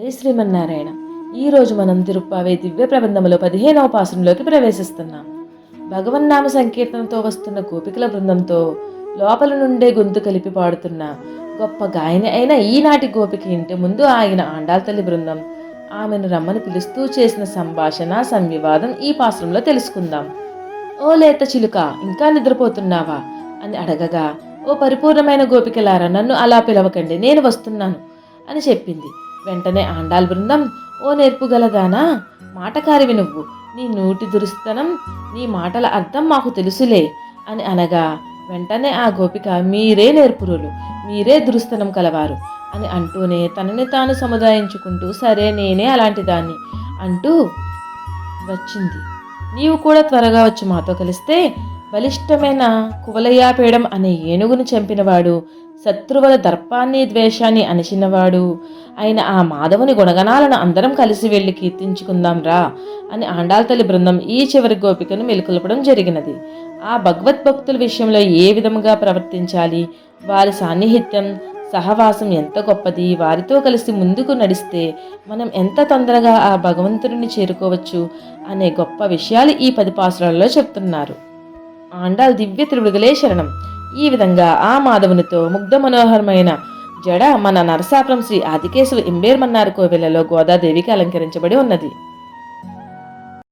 జై శ్రీమన్నారాయణ? ఈరోజు మనం తిరుప్పావే దివ్య ప్రబంధంలో పదిహేనవ పాసంలోకి ప్రవేశిస్తున్నాం. భగవన్నామ సంకీర్తనతో వస్తున్న గోపికల బృందంతో లోపల నుండే గొంతు కలిపి పాడుతున్న గొప్ప గాయని అయిన ఈనాటి గోపిక ఇంటి ముందు ఆగిన ఆండాల తల్లి బృందం. ఆమెను రమ్మని పిలుస్తూ చేసిన సంభాషణ సంవివాదం ఈ పాసంలో తెలుసుకుందాం. ఓ లేత చిలుక ఇంకా నిద్రపోతున్నావా? అని అడగగా ఓ పరిపూర్ణమైన గోపికలారా నన్ను అలా పిలవకండి నేను వస్తున్నాను అని చెప్పింది. వెంటనే ఆండాల్ బృందం ఓ నేర్పుగలదానా మాటకారివి నువ్వు. నీ నోటి దురుస్తనం నీ మాటల అర్థం మాకు తెలుసులే అని అనగా వెంటనే ఆ గోపిక మీరే నేర్పురులు మీరే దురుస్తనం కలవారు అని అంటూనే తనని తాను సముదాయించుకుంటూ సరే నేనే అలాంటి దాన్ని అంటూ వచ్చింది. నీవు కూడా త్వరగా వచ్చి మాతో కలిస్తే బలిష్టమైన కువలయాపీడం అనే ఏనుగును చంపినవాడు శత్రువుల దర్పాన్ని ద్వేషాన్ని అణిచినవాడు. అయిన ఆ మాధవుని గుణగణాలను అందరం కలిసి వెళ్ళి కీర్తించుకుందాం రా అని ఆండాల్తల్లి బృందం ఈ చివరి గోపికను మెలుకొల్పడం జరిగినది. ఆ భగవద్భక్తుల విషయంలో ఏ విధముగా ప్రవర్తించాలి? వారి సాన్నిహిత్యం సహవాసం ఎంత గొప్పది? వారితో కలిసి ముందుకు నడిస్తే మనం ఎంత తొందరగా ఆ భగవంతుడిని చేరుకోవచ్చు? అనే గొప్ప విషయాలు ఈ పది పాసురాల్లో చెప్తున్నారు. ఆండాల్ దివ్య త్రివిడుగలే శరణం. ఈ విధంగా ఆ మాధవునితో ముగ్ధ మనోహరమైన జడ మన నరసాపురం శ్రీ ఆదికేశవ ఇంబేర్మన్నారు కోవెలలో గోదాదేవికి అలంకరించబడి ఉన్నది.